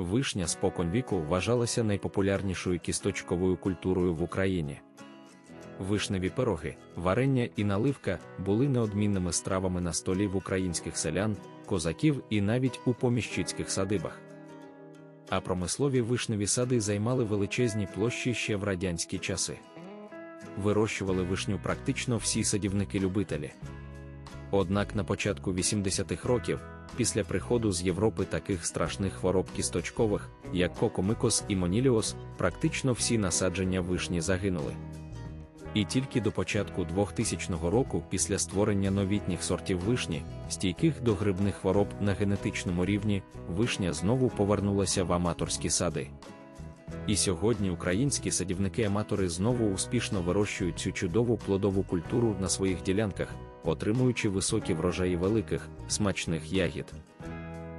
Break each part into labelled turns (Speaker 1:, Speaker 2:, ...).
Speaker 1: Вишня споконвіку вважалася найпопулярнішою кісточковою культурою в Україні. Вишневі пироги, варення і наливка були неодмінними стравами на столі в українських селян, козаків і навіть у поміщицьких садибах. А промислові вишневі сади займали величезні площі ще в радянські часи. Вирощували вишню практично всі садівники-любителі. Однак на початку 80-х років, після приходу з Європи таких страшних хвороб кісточкових, як кокомикос і моніліос, практично всі насадження вишні загинули. І тільки до початку 2000 року, після створення новітніх сортів вишні, стійких до грибних хвороб на генетичному рівні, вишня знову повернулася в аматорські сади. І сьогодні українські садівники-аматори знову успішно вирощують цю чудову плодову культуру на своїх ділянках, отримуючи високі врожаї великих, смачних ягід.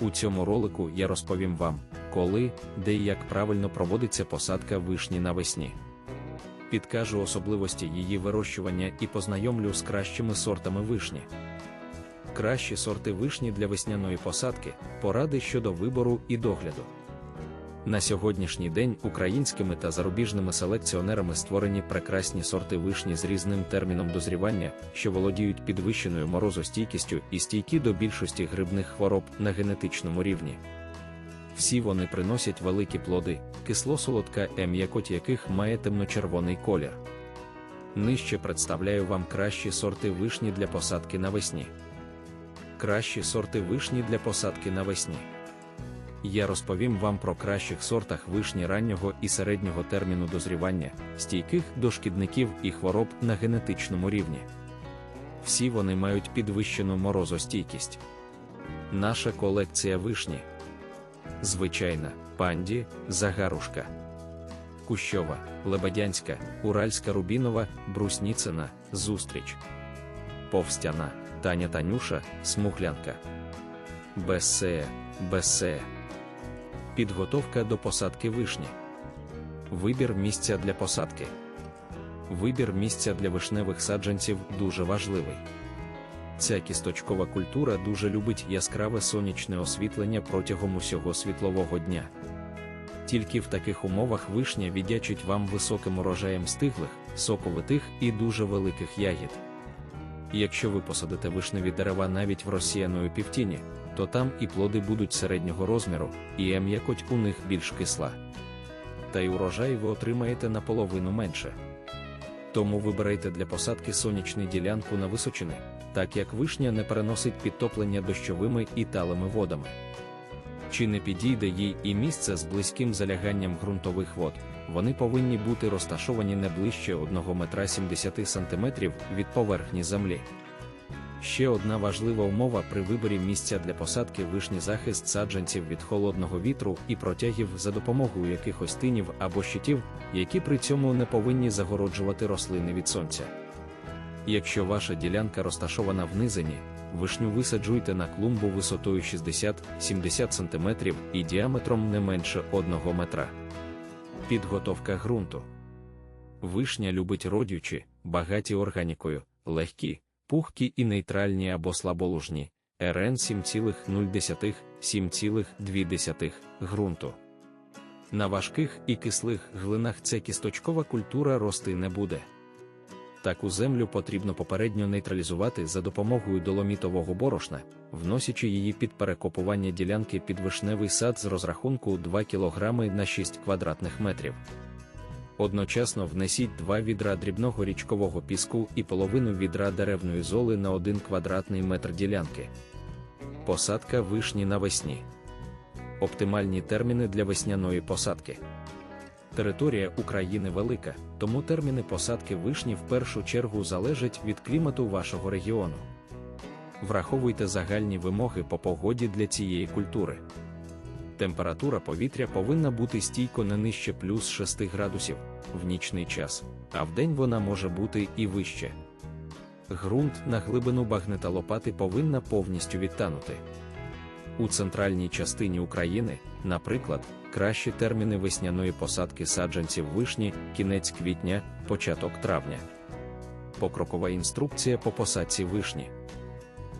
Speaker 1: У цьому ролику я розповім вам, коли, де і як правильно проводиться посадка вишні навесні. Підкажу особливості її вирощування і познайомлю з кращими сортами вишні. Кращі сорти вишні для весняної посадки, поради щодо вибору і догляду. На сьогоднішній день українськими та зарубіжними селекціонерами створені прекрасні сорти вишні з різним терміном дозрівання, що володіють підвищеною морозостійкістю і стійкі до більшості грибних хвороб на генетичному рівні. Всі вони приносять великі плоди, кисло-солодка ем'якоть яких має темно-червоний колір. Нижче представляю вам кращі сорти вишні для посадки навесні. Кращі сорти вишні для посадки навесні. Я розповім вам про кращих сортах вишні раннього і середнього терміну дозрівання, стійких до шкідників і хвороб на генетичному рівні. Всі вони мають підвищену морозостійкість. Наша колекція вишні. Звичайна, панді, загарушка. Кущова, Лебедянська, Уральська Рубінова, Брусніцина, Зустріч. Повстяна, Таня Танюша, Смуглянка. Бессея, Бессея. Підготовка до посадки вишні. Вибір місця для посадки. Вибір місця для вишневих саджанців дуже важливий. Ця кісточкова культура дуже любить яскраве сонячне освітлення протягом усього світлового дня. Тільки в таких умовах вишня віддячить вам високим урожаєм стиглих, соковитих і дуже великих ягід. Якщо ви посадите вишневі дерева навіть в розсіяної півтіні, то там і плоди будуть середнього розміру, і ем'якоть у них більш кисла. Та й урожай ви отримаєте наполовину менше. Тому вибирайте для посадки сонячну ділянку на височини, так як вишня не переносить підтоплення дощовими і талими водами. Чи не підійде їй і місце з близьким заляганням ґрунтових вод, вони повинні бути розташовані не ближче 1 метра 70 см від поверхні землі. Ще одна важлива умова при виборі місця для посадки вишні захист саджанців від холодного вітру і протягів за допомогою якихось тинів або щитів, які при цьому не повинні загороджувати рослини від сонця. Якщо ваша ділянка розташована в низині, вишню висаджуйте на клумбу висотою 60-70 см і діаметром не менше 1 метра. Підготовка ґрунту. Вишня любить родючі, багаті органікою, легкі, пухкі і нейтральні або слаболужні, РН 7,0 7,2 ґрунту. На важких і кислих глинах ця кісточкова культура рости не буде. Таку землю потрібно попередньо нейтралізувати за допомогою доломітового борошна, вносячи її під перекопування ділянки під вишневий сад з розрахунку 2 кг на 6 квадратних метрів. Одночасно внесіть 2 відра дрібного річкового піску і половину відра деревної золи на 1 квадратний метр ділянки. Посадка вишні навесні. Оптимальні терміни для весняної посадки. Територія України велика, тому терміни посадки вишні в першу чергу залежать від клімату вашого регіону. Враховуйте загальні вимоги по погоді для цієї культури. Температура повітря повинна бути стійко не нижче плюс 6 градусів в нічний час, а вдень вона може бути і вище. Грунт на глибину багнета лопати повинна повністю відтанути. У центральній частині України, наприклад, кращі терміни весняної посадки саджанців вишні, кінець квітня, початок травня. Покрокова інструкція по посадці вишні.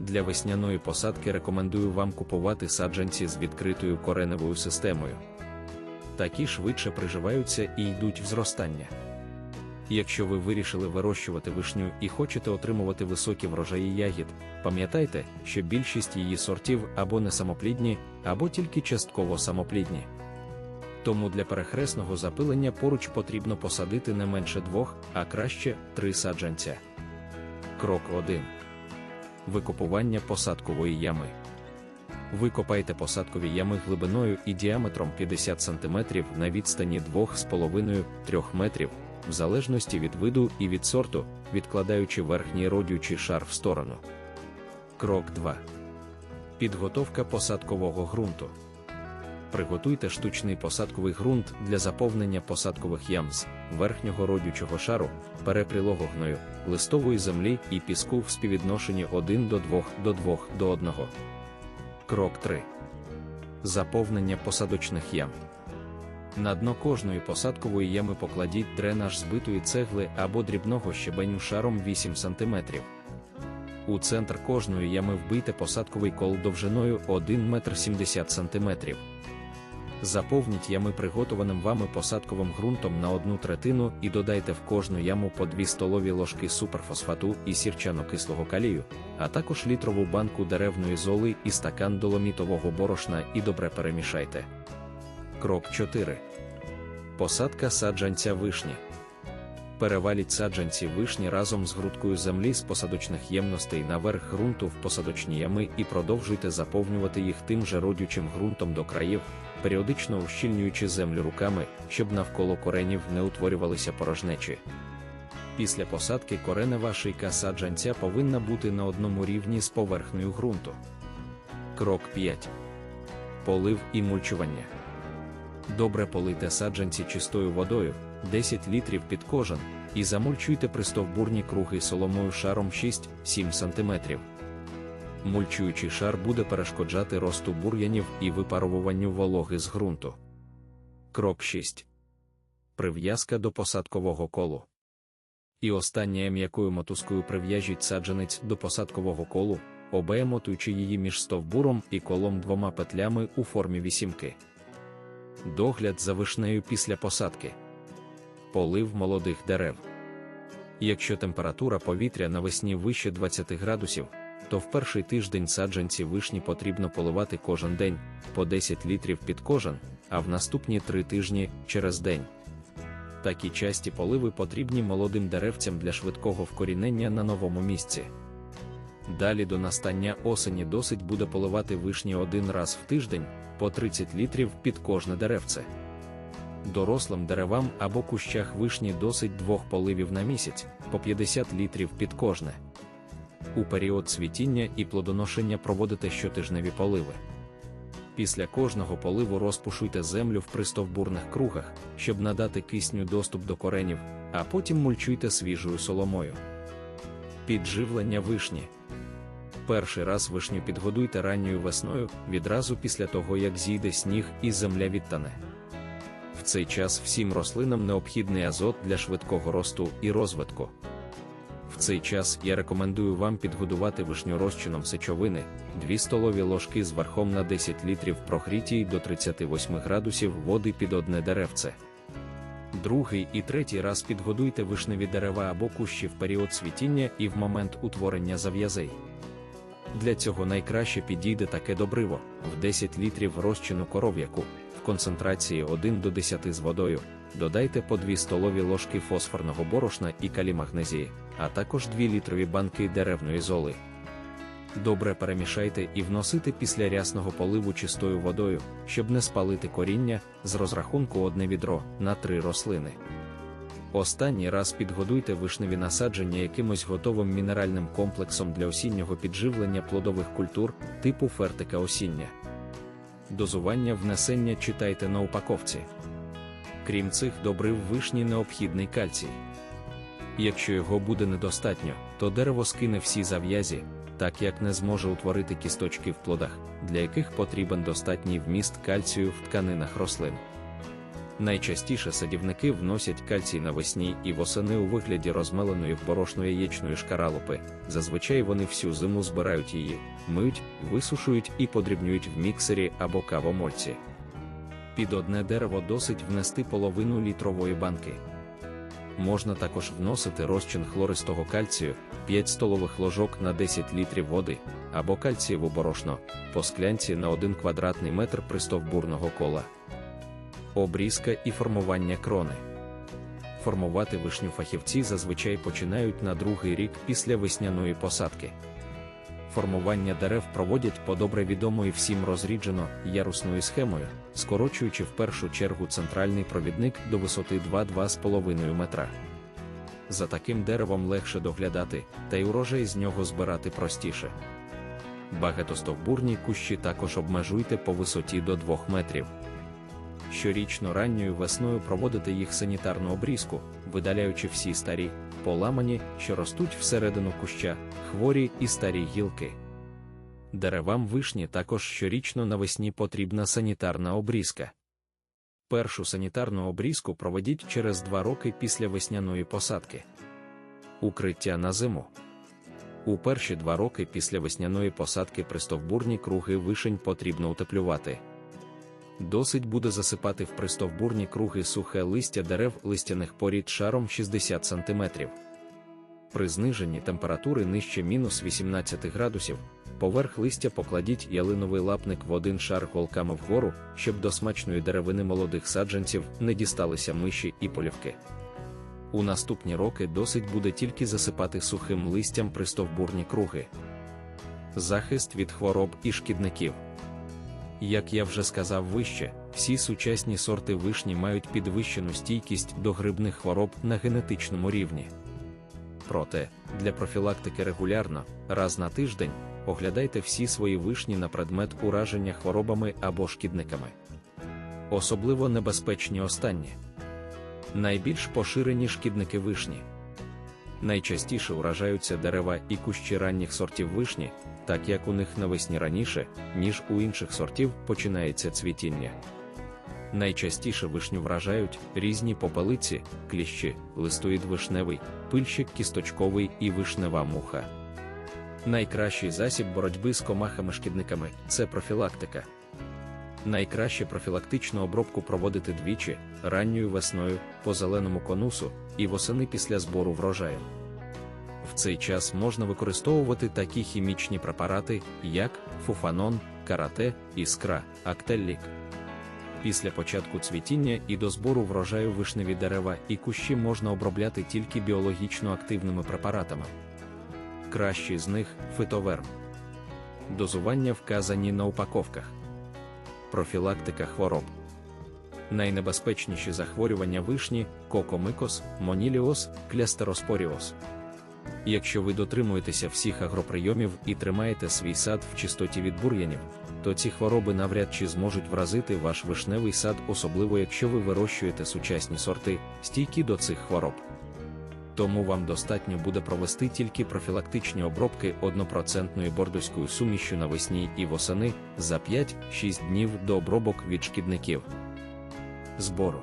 Speaker 1: Для весняної посадки рекомендую вам купувати саджанці з відкритою кореневою системою. Такі швидше приживаються і йдуть в зростання. Якщо ви вирішили вирощувати вишню і хочете отримувати високі врожаї ягід, пам'ятайте, що більшість її сортів або не самоплідні, або тільки частково самоплідні. Тому для перехресного запилення поруч потрібно посадити не менше двох, а краще три саджанця. Крок 1. Викопування посадкової ями. Викопайте посадкові ями глибиною і діаметром 50 см на відстані 2,5-3 метрів, в залежності від виду і від сорту, відкладаючи верхній родючий шар в сторону. Крок 2. Підготовка посадкового ґрунту. Приготуйте штучний посадковий ґрунт для заповнення посадкових ям з верхнього родючого шару, перепрілого листової землі і піску в співвідношенні 1 до 2 до 2 до 1. Крок 3. Заповнення посадочних ям. На дно кожної посадкової ями покладіть дренаж збитої цегли або дрібного щебеню шаром 8 см. У центр кожної ями вбийте посадковий кол довжиною 1 метр 70 см. Заповніть ями приготованим вами посадковим ґрунтом на одну третину і додайте в кожну яму по 2 столові ложки суперфосфату і сірчано-кислого калію, а також літрову банку деревної золи і стакан доломітового борошна і добре перемішайте. Крок 4. Посадка саджанця вишні. Переваліть саджанці вишні разом з грудкою землі з посадочних ємностей наверх ґрунту в посадочні ями і продовжуйте заповнювати їх тим же родючим ґрунтом до країв, періодично ущільнюючи землю руками, щоб навколо коренів не утворювалися порожнечі. Після посадки коренева шийка саджанця повинна бути на одному рівні з поверхнею ґрунту. Крок 5. Полив і мульчування. Добре полийте саджанці чистою водою, 10 літрів під кожен, і замульчуйте пристовбурні круги соломою шаром 6-7 см. Мульчуючий шар буде перешкоджати росту бур'янів і випаровуванню вологи з ґрунту. Крок 6. Прив'язка до посадкового колу. І остання м'якою мотузкою прив'яжіть саджанець до посадкового колу, обемотуючи її між стовбуром і колом двома петлями у формі вісімки. Догляд за вишнею після посадки. Полив молодих дерев. Якщо температура повітря навесні вище 20 градусів, то в перший тиждень саджанці вишні потрібно поливати кожен день по 10 літрів під кожен, а в наступні три тижні через день. Такі часті поливи потрібні молодим деревцям для швидкого вкорінення на новому місці. Далі до настання осені досить буде поливати вишні один раз в тиждень по 30 літрів під кожне деревце. Дорослим деревам або кущах вишні досить двох поливів на місяць по 50 літрів під кожне. У період цвітіння і плодоношення проводите щотижневі поливи. Після кожного поливу розпушуйте землю в пристовбурних кругах, щоб надати кисню доступ до коренів, а потім мульчуйте свіжою соломою. Підживлення вишні. Перший раз вишню підгодуйте ранньою весною, відразу після того, як зійде сніг і земля відтане. В цей час всім рослинам необхідний азот для швидкого росту і розвитку. В цей час я рекомендую вам підгодувати вишню розчином сечовини, 2 столові ложки з верхом на 10 літрів прогрітій до 38 градусів води під одне деревце. Другий і третій раз підгодуйте вишневі дерева або кущі в період цвітіння і в момент утворення зав'язей. Для цього найкраще підійде таке добриво в 10 літрів розчину коров'яку в концентрації 1 до 10 з водою. Додайте по 2 столові ложки фосфорного борошна і калімагнезії, а також 2 літрові банки деревної золи. Добре перемішайте і вносите після рясного поливу чистою водою, щоб не спалити коріння з розрахунку одне відро на 3 рослини. Останній раз підгодуйте вишневі насадження якимось готовим мінеральним комплексом для осіннього підживлення плодових культур типу фертика осіння. Дозування внесення читайте на упаковці. Крім цих добрив вишні необхідний кальцій. Якщо його буде недостатньо, то дерево скине всі зав'язі, так як не зможе утворити кісточки в плодах, для яких потрібен достатній вміст кальцію в тканинах рослин. Найчастіше садівники вносять кальцій навесні і восени у вигляді розмеленої в борошно яєчної шкаралупи. Зазвичай вони всю зиму збирають її, миють, висушують і подрібнюють в міксері або кавомольці. Під одне дерево досить внести половину літрової банки. Можна також вносити розчин хлористого кальцію 5 столових ложок на 10 літрів води або кальцієву борошно по склянці на 1 квадратний метр пристовбурного кола. Обрізка і формування крони. Формувати вишню фахівці зазвичай починають на другий рік після весняної посадки. Формування дерев проводять по добре відомої всім розріджено ярусною схемою, скорочуючи в першу чергу центральний провідник до висоти 2-2,5 метра. За таким деревом легше доглядати, та й урожай з нього збирати простіше. Багатостовбурні кущі також обмежуйте по висоті до 2 метрів. Щорічно ранньою весною проводити їх санітарну обрізку, видаляючи всі старі, поламані, що ростуть всередину куща, хворі і старі гілки. Деревам вишні також щорічно навесні потрібна санітарна обрізка. Першу санітарну обрізку проведіть через два роки після весняної посадки. Укриття на зиму. У перші два роки після весняної посадки пристовбурні круги вишень потрібно утеплювати. Досить буде засипати в пристовбурні круги сухе листя дерев листяних порід шаром 60 см. При зниженні температури нижче мінус 18 градусів, поверх листя покладіть ялиновий лапник в один шар голками вгору, щоб до смачної деревини молодих саджанців не дісталися миші і полівки. У наступні роки досить буде тільки засипати сухим листям пристовбурні круги. Захист від хвороб і шкідників. Як я вже сказав вище, всі сучасні сорти вишні мають підвищену стійкість до грибних хвороб на генетичному рівні. Проте, для профілактики регулярно, раз на тиждень, оглядайте всі свої вишні на предмет ураження хворобами або шкідниками. Особливо небезпечні останні. Найбільш поширені шкідники вишні. Найчастіше уражаються дерева і кущі ранніх сортів вишні, так як у них навесні раніше, ніж у інших сортів починається цвітіння. Найчастіше вишню вражають різні попелиці, кліщі, листоїд вишневий, пильщик кісточковий і вишнева муха. Найкращий засіб боротьби з комахами-шкідниками це профілактика. Найкраще профілактичну обробку проводити двічі ранньою весною по зеленому конусу і восени після збору врожаю. В цей час можна використовувати такі хімічні препарати, як фуфанон, карате, іскра, актеллік. Після початку цвітіння і до збору врожаю вишневі дерева і кущі можна обробляти тільки біологічно активними препаратами. Кращий з них фитоверм. Дозування вказані на упаковках. Профілактика хвороб. Найнебезпечніші захворювання вишні кокомикос, моніліоз, клястероспоріоз. Якщо ви дотримуєтеся всіх агроприйомів і тримаєте свій сад в чистоті від бур'янів, то ці хвороби навряд чи зможуть вразити ваш вишневий сад, особливо якщо ви вирощуєте сучасні сорти, стійкі до цих хвороб. Тому вам достатньо буде провести тільки профілактичні обробки 1% бордоською сумішю навесні і восени за 5-6 днів до обробок від шкідників. Збору